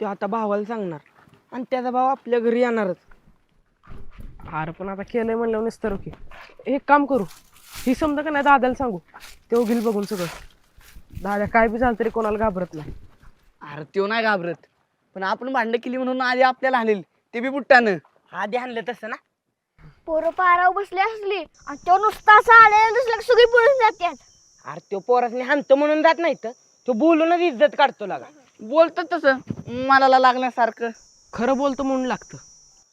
तो आता भावाला सांगणार. आणि त्याचा भाव आपल्या घरी येणारच. अरे पण आता केलंय म्हणलं नसतं की. एक काम करू. ही समजा का नाही दादाला सांगू. तो घेईल बघून सगळं. दादा काय बी झालं तरी कोणाला घाबरत नाही. अरे त्यो नाही घाबरत. पण आपण भांडणं केली म्हणून आधी आपल्याला हाणेल. ते बी बुट्टानं. आधी आणलं तसं ना? पोरं पारावर बसली असली आणि तो नुसता असा आलेला दिसला की सगळी पळून जातात अरे तो पोरासने हाणतो म्हणून जात नाही तर. तो बोलूनच इज्जत काढतो लागा. बोलतात तसं. मला लागण्यासारखं. खरं बोलतो म्हणून लागतं.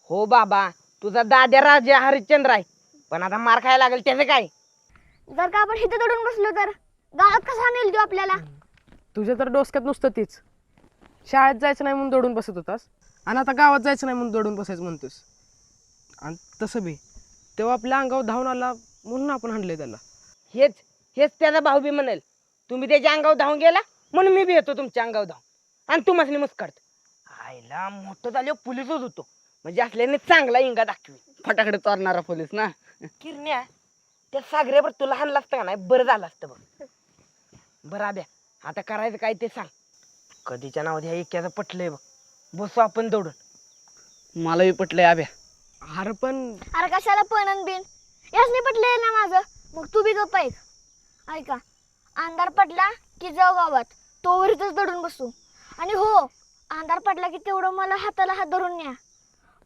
हो बाबा तुझा दाद्या राजा हरिश्चंद्र आहे. पण आता मार खायला लागेल त्याचं काय? जर का आपण इथं दडून बसलो तर? गावात कसा नेल तो आपल्याला? तुझ्या तर डोसक्यात नुसतं तीच. शाळेत जायचं नाही म्हणून दडून बसत होतास. आणि आता गावात जायचं नाही म्हणून दडून बसायचं म्हणतोस. आणि तसं बी. तेव्हा आपल्या अंगावर धावून आला म्हणून आपण हाणले त्याला. हेच हेच त्याचा भाऊ बी म्हणेल. तुम्ही त्याच्या अंगावर धावून गेला म्हणून मी बी येतो तुमच्या अंगावर धावून. आणि तुम्हाला मुस्काड आईला मोठं झाल्यावर पोलीसच होतो. म्हणजे असल्याने चांगला इंगा दाखवी. फटाकडे चोरणारा पोलीस ना. किरण्या त्या सागऱ्यावर तुला हाणलं असतं का नाही? बरं झालं असतं बघ. बरं आद्या आता करायचं काय ते सांग. कधीच्या नावात ह्या एक्याचं पटलंय बघ. बसू आपण दौडून. मला बी पटलंय आब्या. अरे पण अरे कशाला पण बिन? यासने पटले ना माझं. मग तू बी गप्प ऐक ऐका अंधार पडला की जाऊ गावात. तोवर इथंच दडून बसू. आणि हो अंधार पडला की तेवढं मला हाताला हात धरून न्या.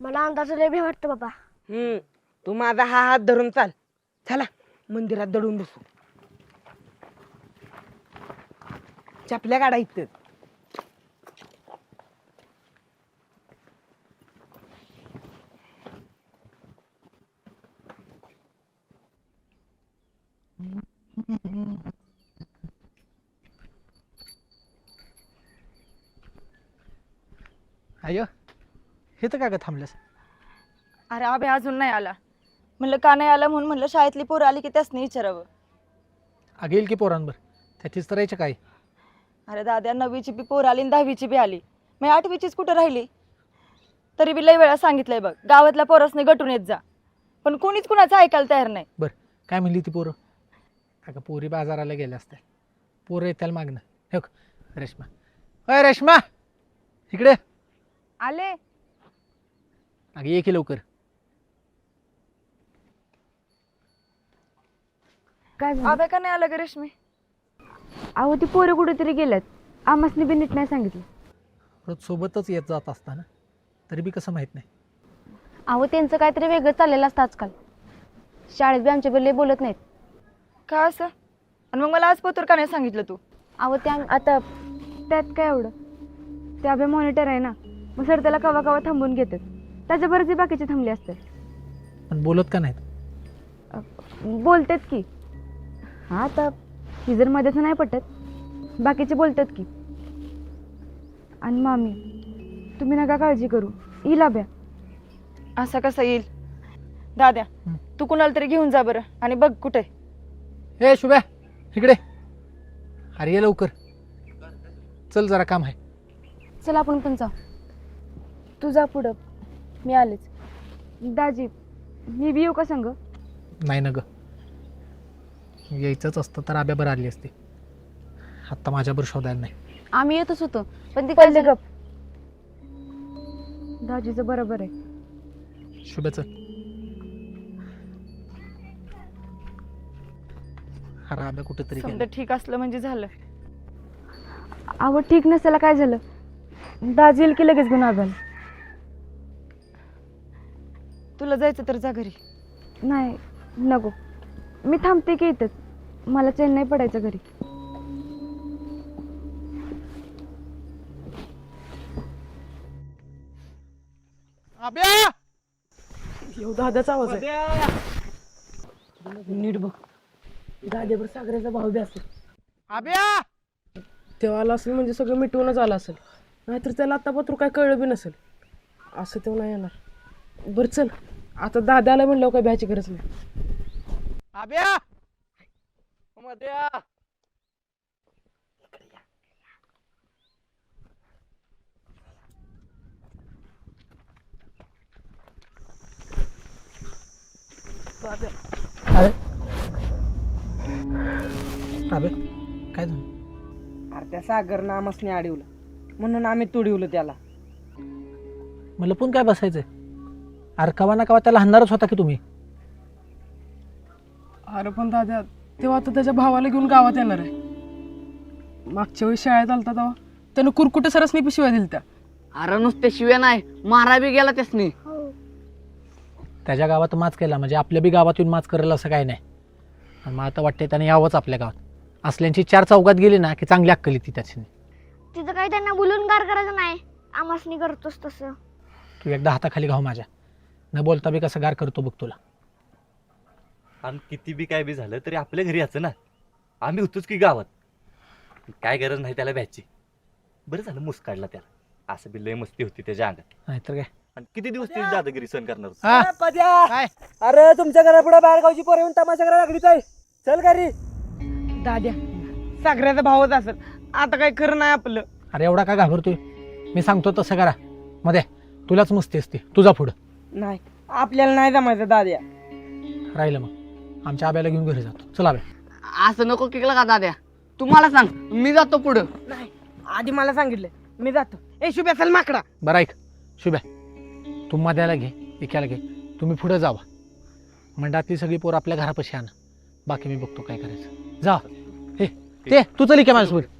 मला अंधारचं लय भी वाटतं बाबा. हम्म तू माझा हा हात धरून चाल. चला मंदिरात दडून बसू. चपल्या काढा इथं. अय्यो हे तर काय का थांबलंस अरे अभे अजून नाही आला. म्हणलं का नाही आला म्हणून म्हणलं शाळेतली पोरं आली की त्यासनी विचारावं. अगं येईल की पोरांवर? त्याचीच तर यायचं काय? अरे दाद्या नववीची बी पोरं आली आणि दहावीची बी आली. मग आठवीचीच कुठं राहिली? तरी बी लई वेळा सांगितलंय बघ गावातल्या पोरासने गटून येत जा. पण कोणीच कुणाचं ऐकायला तयार नाही. बरं काय म्हणली ती पोरं? अगं पोरी बाजाराला गेल्या असत्या. पोरं येत्याला मागणं हे बघ, रेश्मा. अय रेश्मा इकडे. आले. अगं ये की लवकर. काय झालं? अभे का नाही आला ग रेशमी? अहो ती पोरं कुठेतरी गेल्यात. आमासनी बी नीट नाही सांगितलं. रोज सोबतच येत जात असताना. तरी बी कसं माहीत नाही. अहो त्यांचं काहीतरी वेगळं चाललेलं असतं आजकाल. शाळेत बी आमच्या लय बोलत नाहीत. का असं? आणि मग मला आज पोतूर का नाही सांगितलं तू? अहो त्या आता त्यात काय एवढं? ते अभे मॉनिटर आहे ना. मग सर त्याला कवा कवा थांबून घेतात. त्याच्या बरेच बाकीचे थांबले असतात. पण बोलत का नाहीत? बोलतात की. हां आता ही जर मध्येच नाही पटत बाकीचे बोलतात की. आणि मामी तुम्ही नका काळजी करू. येईल अभ्या. असं कसं येईल? दाद्या हं. तू कुणाला तरी घेऊन जा बरं आणि बघ कुठे. हे शुभ्या इकडे. अरे ये लवकर. चल जरा काम आहे. चल आपण पण जाऊ. तू जा पुढं. मी आलेच. दाजी मी बी येऊ का संग? नाही ना ग. यायचंच असतं तर आब्या बरं आली असती. आत्ता माझ्याबरोबर शोधायला नाही. आम्ही येतच होतो पण ती पडले झालं- गप. दाजीचं बरोबर आहे. अरे आब्या कुठेतरी समजा गेला. ठीक असलं म्हणजे झालं. अहो ठीक नसायला काय झालं? दाजी येईल की लगेच घेऊन आभाल तुला जायचं तर जा घरी. नाही नको. मी थांबते की इथंच. मला चेन नाही पडायचं घरी. आब्या येऊ दादाचा आवाज आहे. नीट बघ. दाद्यावर सागऱ्याचा भाऊ बी असेल. आब्या तेव्हा आला असेल म्हणजे सगळं मिटवूनच आलं असेल. नाहीतर त्याला आता पत्र काय कळलं बी नसेल. असं तेव्हा नाही येणार. बरं चल. आता दादाला म्हणलं काय भ्यायची गरज नाही. आब्या! अरे. अबे काय झालं? अरे त्या सागर नामसने अडवलं म्हणून आम्ही तुडवलं त्याला. मग लपून काय बसायचं अरे कवा ना कवा त्याला हाणणारच होता की तुम्ही. अरे पण दाद्या तेव्हा आता त्याच्या भावाला घेऊन गावात येणार आहे. मागच्या वेळी शाळेत आलता तेव्हा. त्यानं कुरकुटे सरसनी पिशव्या दिल त्या अरे नुसते शिव्या नाही मारा बी गेला त्यासनी. त्याच्या गावात माच केला म्हणजे आपल्या बी गावात येऊन माच करेल असं काही नाही. आणि मला आता वाटते त्याने यावंच आपल्या गावात. असल्यांची चार चौकात गेली ना की चांगली अक्कल येते त्याची. तिथं काही त्यांना बोलून गार करायचं नाही. आमासनी करतोस तसं. तू एकदा हाताखाली घाव माझ्या. न बोलता बी कसं गार करतो बघ तुला. आणि किती बी काय बी झालं तरी आपल्या घरी यायचं ना. आम्ही होतोच की गावात. काय गरज नाही त्याला भ्यायची. बरं झालं मुस काढला त्याला. असं बी लय मस्ती होती त्याच्या अंगात. नाहीतर काय? आणि किती दिवस ती दादागिरी सहन करणार? होती? हा? काय? अरे तुमच्या घरापुढे बाहेर गावची पोरं येऊन तमाशा करायला लागलीच आहे चल घरी. दाद्या सागऱ्याचा भावच असेल. आता काय खरं नाही आपलं. अरे एवढा का घाबरतोय? मी सांगतो तसं करा. मध्ये तुलाच मस्ती असते. तुझा पुढं. नाही आपल्याला नाही जमायचं दाद्या. राहिलं मग. आमच्या आब्याला घेऊन घरी जातो. चला बे असं नको केलं का दाद्या? तुम्हाला सांग मी जातो पुढं. नाही आधी मला सांगितलं मी जातो. ए शुभ्या चल माकडा. बरं ऐक. शुभ्या तू मध्याला घे एकाला घे. तुम्ही पुढे जावा. मंडळातली सगळी पोरं आपल्या घरापाशी आणा. बाकी मी बघतो काय करायचं. जा. हे ते तू चल की माझ्यासोबत.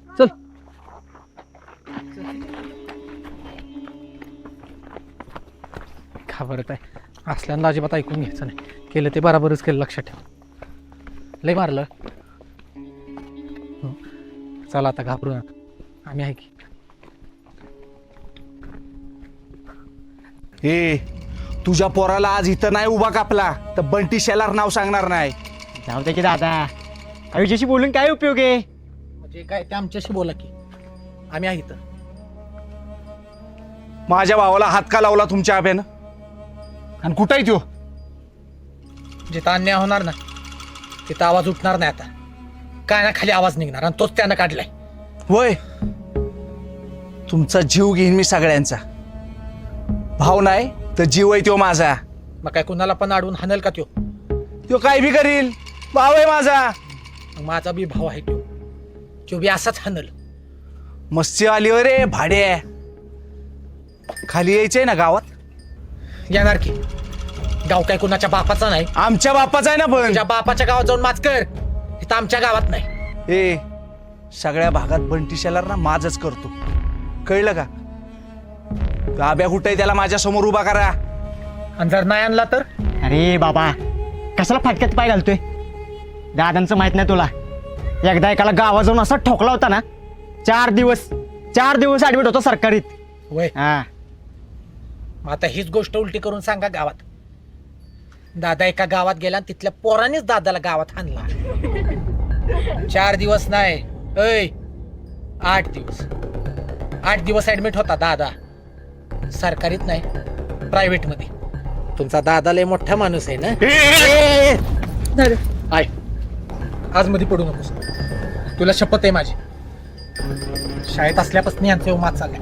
घाबरत आहे. असल्यानं अजिबात ऐकून घ्यायचं नाही. केलं ते बराबरच केलं लक्षात ठेव. लय मारलं. हं. चला आता घाबरू नका. आम्ही आहे की. हे तुझ्या पोराला आज इथं नाही उभा कापला. तर बंटी शेलार नाव सांगणार नाही. जाऊ की दादा. आयुष्याशी बोलून काय उपयोग आहे? म्हणजे काय ते आमच्याशी बोला की. आम्ही आहे इथं. माझ्या भावाला हात का लावला तुमच्या आब्यानं आणि कुठं आहे त्यो? जिथं अन्याय होणार ना तिथं आवाज उठणार नाही आता. काय ना खाली आवाज निघणार आणि तोच त्यानं काढलाय. होय तुमचा जीव घेईन मी सगळ्यांचा. भाव नाही तर जीव आहे त्यो माझा. मग काय कुणाला पण अडवून हाणल का त्यो? त्यो काय बी करील भाव आहे माझा. मग माझा बी भाव आहे त्यो. त्यो बी असाच हाणल. मस्ती आली रे भाडे खाली यायचंय ना गावात? येणार की? गाव काय कुणाच्या बापाचा नाही? आमच्या बापाचा आहे ना पण. तुझ्या बापाच्या गावात जाऊन माच कर. इथं आमच्या गावात नाही. ए सगळ्या भागात बंटी शेलार ना माझच करतो. कळलं का? गाब्या कुठे त्याला माझ्यासमोर उभा करा. आणि जर नाही आणला तर? अरे बाबा कशाला फाटक्यात पाय घालतोय? दादांचं माहीत नाही तुला. एकदा एकाला गावा जाऊन असा ठोकला होता ना चार दिवस चार दिवस ऍडमिट होतो सरकारीत. वय हा. मग आता हीच गोष्ट उलटी करून सांगा गावात. दादा एका गावात गेला आणि तिथल्या पोरानेच दादाला गावात आणला. चार दिवस नाही. ऐ आठ दिवस. आठ दिवस ऍडमिट होता दादा. सरकारीत नाही प्रायव्हेटमध्ये तुमचा दादा लय मोठा माणूस आहे ना? आय. आज मध्ये पडू नकोस. तुला शपथ आहे माझी. शाळेत असल्यापासून यांचा मात चाललाय.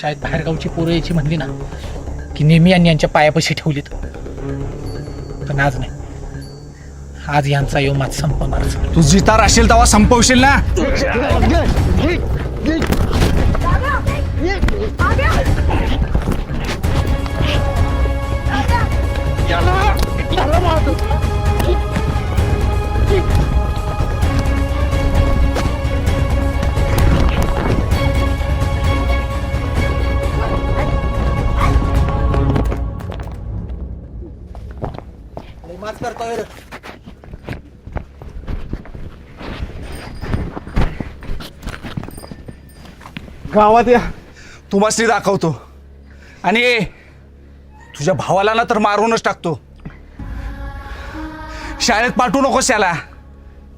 शाळेत बाहेरगावची पोरं यायची म्हणली ना की नेहमी यांनी यांच्या पायापाशी ठेवलीत. पण आज नाही. आज यांचा यो मात संपवणार. तू जितार असेल तेव्हा संपवशील ना? माच गावात या. तुम्हाला दाखवतो. आणि ए, तुझ्या भावाला ना तर मारूनच टाकतो. शाळेत पाठवू नकोस त्याला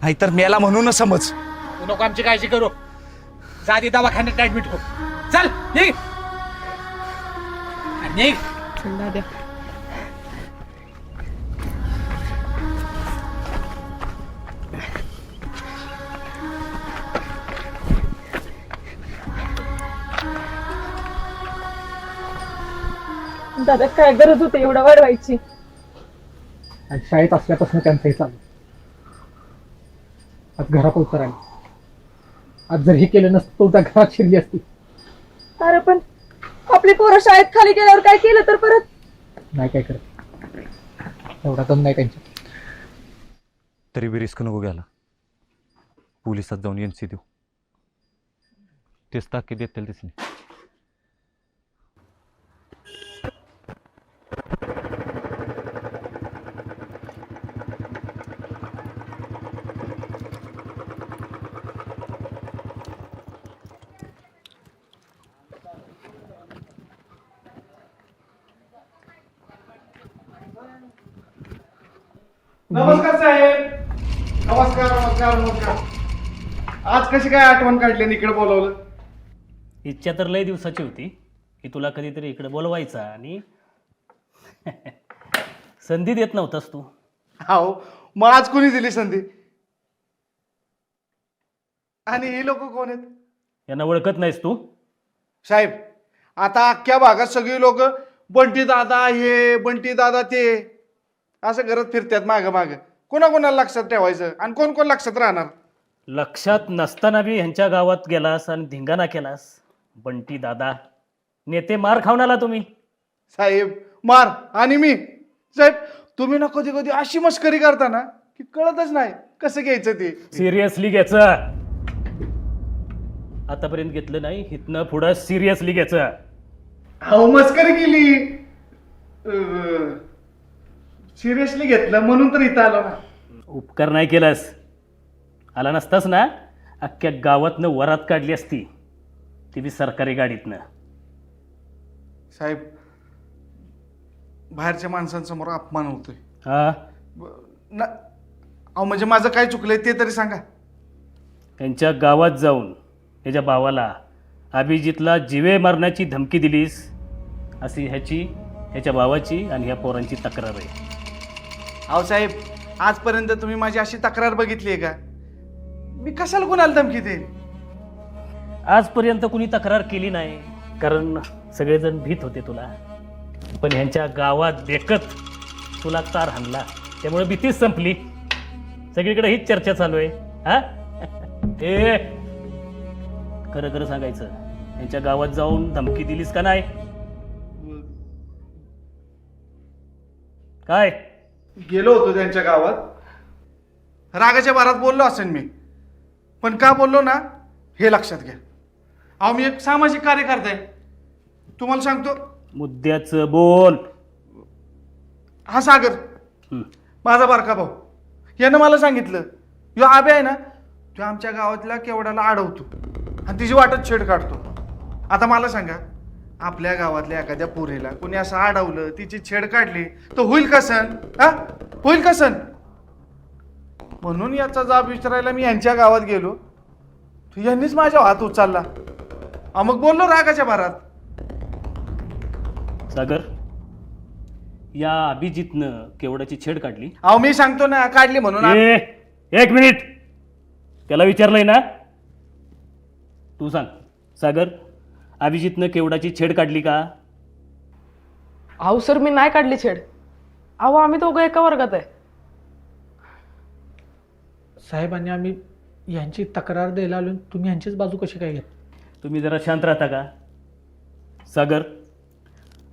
नाहीतर मेला म्हणूनच समज. तू नको आमची काळजी करू. जा आधी दवाखान्यात ऍडमिट हो चल निघ. निघ. दादा काय गरज होते एवढं वाढवायची? आणि शाळेत असल्यापासून त्यांचंही चालू. आज घरात आली आज जर हे केलं नसतं तर उद्या घरात शिरली असती. अरे पण आपली पोरं शाळेत खाली गेल्यावर काय केलं तर परत? नाही काय करत. एवढा दम नाही त्यांच्या. तरी बी रिस्क नको घ्यायला. पोलिसात जाऊन एन सी देऊ. तेच ताकीद देतील तिसने. कशी काय आठवण काढली इकडे बोलवलं? इच्छा तर लय दिवसाची होती की तुला कधीतरी इकडे बोलवायचा आणि संधी देत नव्हतास तू. हो मग आज कोणी दिली संधी? आणि ही लोक कोण आहेत? यांना ओळखत नाहीस तू? साहेब आता अख्ख्या भागात सगळी लोक बंटी दादा हे बंटी दादा ते असं करत फिरतात माग माग. कोणा कोणाला लक्षात ठेवायचं? आणि कोण कोण लक्षात राहणार? लक्षात नसताना बी ह्यांच्या गावात गेलास आणि धिंगाणा केलास. बंटी दादा नेते मार खाऊन आला तुम्ही. साहेब मार. आणि मी? साहेब तुम्ही ना कधी कधी अशी मस्करी करता ना की कळतच नाही कसं घ्यायचं ते. सिरियसली घ्यायचं. आतापर्यंत घेतलं नाही इथनं पुढं सिरियसली घ्यायचं. अहो मस्करी केली. सिरियसली घेतलं म्हणून तर इथं आलो ना. उपकार नाही केलास. आला नसतास ना अख्ख्या गावातनं वरात काढली असती ती बी सरकारी गाडीतनं. साहेब बाहेरच्या माणसांसमोर अपमान होतोय. हा? ब- ना अहो म्हणजे माझं काय चुकलंय ते तरी सांगा. त्यांच्या गावात जाऊन त्याच्या भावाला अभिजितला जिवे मारण्याची धमकी दिलीस अशी ह्याची ह्याच्या भावाची आणि ह्या पोरांची तक्रार आहे. अहो साहेब आजपर्यंत तुम्ही माझी अशी तक्रार बघितली आहे का? मी कशाला कोणाला धमकी देईन? आजपर्यंत कुणी तक्रार केली नाही कारण सगळेजण भीत होते तुला. पण ह्यांच्या गावात देखत तुला तार हाणला. त्यामुळे भीतीच संपली. सगळीकडे हीच चर्चा चालू आहे. हा? ए! खरं खरं सांगायचं यांच्या गावात जाऊन धमकी दिलीस का नाही? काय? गेलो होतो त्यांच्या गावात. रागाच्या भारात बोललो असेल मी. पण का बोललो ना हे लक्षात घ्या. अहो मी एक सामाजिक कार्यकर्ता आहे. तुम्हाला सांगतो. मुद्द्याचं बोल. हा सागर. हं. माझा बारका भाऊ. यानं मला सांगितलं यो आबे आहे ना तो आमच्या गावातल्या केवढ्याला अडवतो आणि तिची वाटत छेड काढतो. आता मला सांगा आपल्या गावातल्या एखाद्या पोरीला कोणी असं अडवलं तिची छेड काढली तर होईल का सण? हा? होईल का सण? म्हणून याचा जाब विचारायला मी यांच्या गावात गेलो. यांनीच माझ्या हात उचलला. अहो, मग बोललो रागाच्या भारात. सागर या अभिजितनं केवढ्याची छेड काढली? अहो मी सांगतो ना काढली म्हणून एक मिनिट. त्याला विचारलंय ना? तू सांग. सागर अभिजितनं केवढाची छेड काढली का? अहो सर मी नाही काढली छेड. अहो आम्ही दोघं एका वर्गात आहे. साहेबांनी आम्ही यांची तक्रार द्यायला आलो तुम्ही यांचीच बाजू कशी काय घेत तुम्ही जरा शांत राहता का? सागर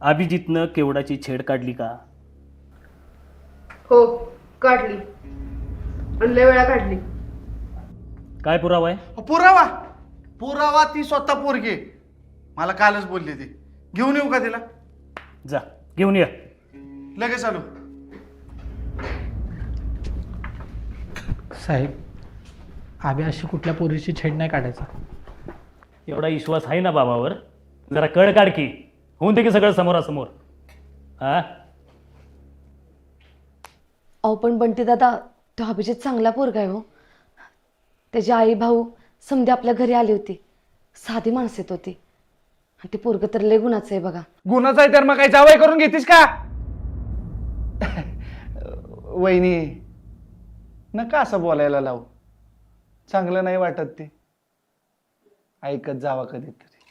अभिजितनं केवढाची छेड काढली का? हो काढली. आणि लय वेळा काढली. काय पुरावा आहे? पुरावा? पुरावा ती स्वतः पोरगी आहे. मला कालच बोलली ती. घेऊन येऊ का तिला? जा घेऊन या. लगेच आलो. साहेब आम्ही अशी कुठल्या पोरीची छेड नाही काढायचा. एवढा विश्वास आहे ना बाबावर? जरा कळ काढ की. होऊन दे की सगळं समोरासमोर. हा? अहो पण बंटी दादा तो अभिजित चांगला पोरगा आहे हो. त्याची आई भाऊ समधी आपल्या घरी आली होती. साधी माणसं येत होती आणि ते पोरग तर लय गुणाचं आहे बघा. गुन्हाचा आहे तर मग काही जावई करून घेतीस का? वहिनी नका असं बोलायला लावू. चांगलं नाही वाटत ते. ऐकत जावा कधीतरी.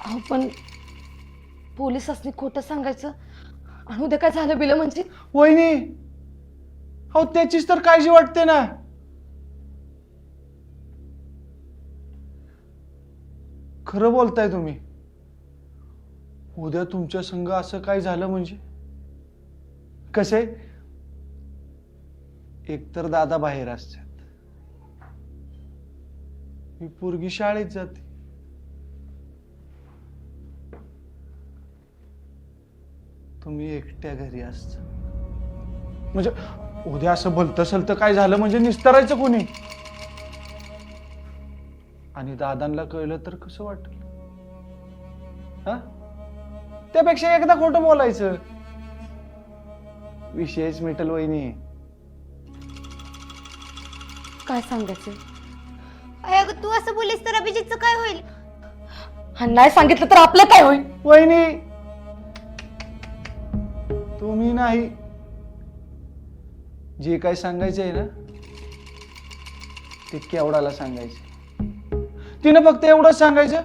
अहो पण पोलिसांनी खोटं सांगायचं? आणि उद्या काय झालं बिलं म्हणजे? वहिनी हो त्याचीच तर काळजी वाटते ना. खरं बोलताय तुम्ही. उद्या तुमच्या संघ असं काय झालं म्हणजे? कसे? एकतर दादा बाहेर असतात. मी पोरगी शाळेत जाते. तुम्ही एकट्या घरी असता. म्हणजे उद्या असं भलतं सलतं काय झालं? म्हणजे निस्तरायचं कोणी? आणि दादांना कळलं तर कसं वाटेल? हा? त्यापेक्षा एकदा खोटं बोलायचं. विशेष मिटल वहिनी. काय सांगायचं? अगं तू असं बोलीस तर अभिजितचं काय होईल? आणि नाही सांगितलं तर आपलं काय होईल? वहिनी तुम्ही नाही. जे काय सांगायचं आहे ना ते केवढाला सांगायचं तिनं फक्त एवढंच सांगायचं.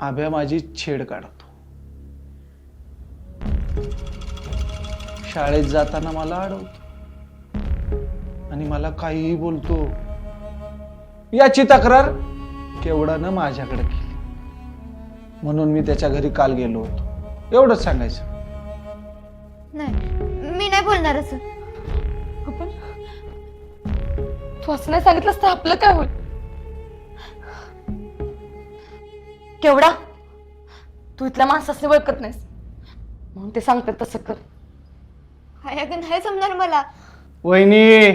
आभ्या माझी छेड काढतो. शाळेत जाताना मला अडवतो आणि मला काहीही बोलतो. याची तक्रार केवढानं माझ्याकडे केली. म्हणून मी त्याच्या घरी काल गेलो होतो. एवढंच सांगायचं. नाही मी नाही बोलणार असं. पण तू असं नाही सांगितलंस तर आपलं काय होईल? केवढा तू इथल्या माणसाने ओळखत नाहीस. म्हणून ते सांगतात तसं कर. अगं नाही समजणार मला. वहिनी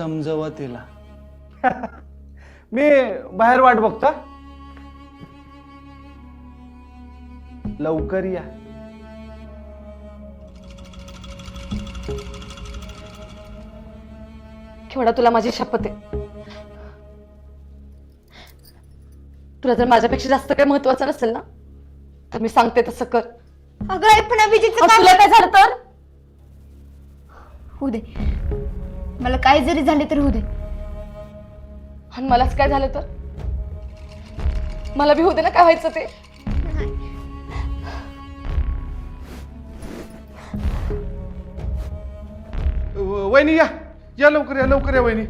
समजवा तिला मी बाहेर वाट बघता. लवकर या. केवढा तुला माझी शपथ आहे. तुला जर माझ्यापेक्षा जास्त काही महत्वाचं नसेल ना तर मी सांगते तसं कर. अगं पण तुला काय झालं तर? होऊ दे. मला काय जरी झाले तर होऊ दे. आणि मलाच काय झालं तर? मला बी होऊ दे ना काय व्हायचं ते. व- वहिनी या. या लवकर या लवकर या वहिनी.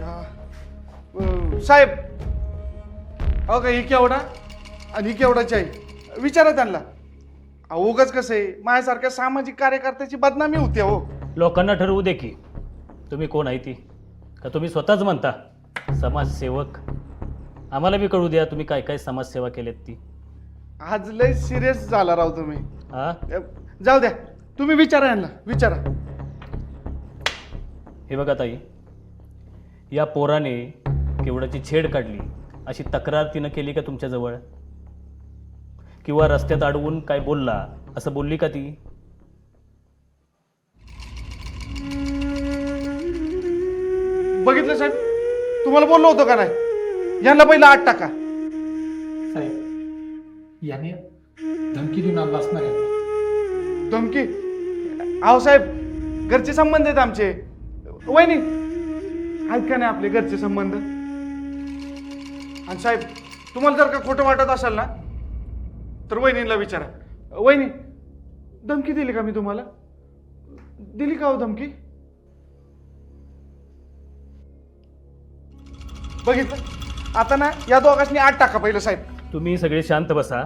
या. अ, साहेब. अहो का ही केवढा? आणि ही केवढाची आहे विचारा त्यांना. अहो उगाच कसं आहे? माझ्यासारख्या सामाजिक कार्यकर्त्याची बदनामी होते हो लोकांना ठरवू दे की. तुम्ही कोण आहे ती? का तुम्ही स्वतःच म्हणता समाजसेवक? आम्हाला बी कळू द्या तुम्ही काय काय समाजसेवा केल्यात ती. आज लय सिरियस झाला राव तुम्ही. हा अ, जाऊ द्या. तुम्ही विचारा यांना. विचारा. हे बघा ताई या पोराने केवढाची छेड काढली अशी तक्रार तिनं केली का तुमच्याजवळ किंवा रस्त्यात अडवून काय बोलला असं बोलली का ती? बघितलं साहेब? तुम्हाला बोललो होतो का नाही? यांना पहिला आठ टाका. साहेब याने धमकी देऊन आणला असणार आहे. धमकी? अहो साहेब घरचे संबंध आहेत आमचे. वहिनी आहेत का नाही आपले घरचे संबंध? आणि साहेब तुम्हाला जर का खोटं वाटत असेल ना तर वहिनीला विचारा. वहिनी धमकी दिली का मी तुम्हाला? दिली का हो धमकी? बघितलं? आता ना या दोघांनी आठ टाका पहिलं साहेब. तुम्ही सगळे शांत बसा.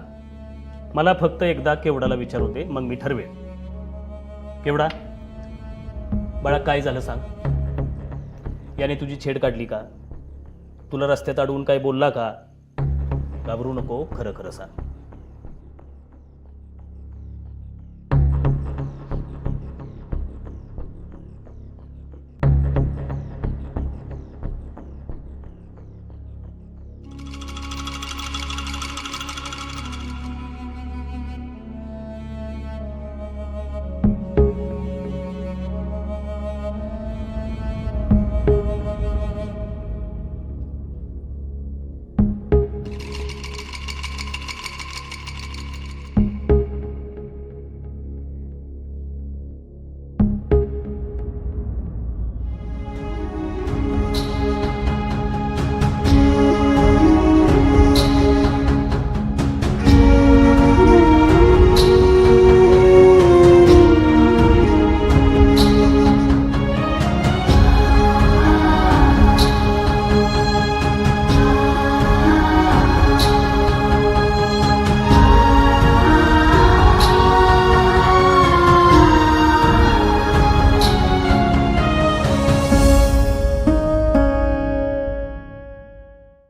मला फक्त एकदा केवडाला विचार होते मग मी ठरवेन केवडा बाळा काय झालं सांग? याने तुझी छेड काढली का? तुला रस्त्यात अडवून काय बोलला का? घाबरू नको खरं खरं सांग.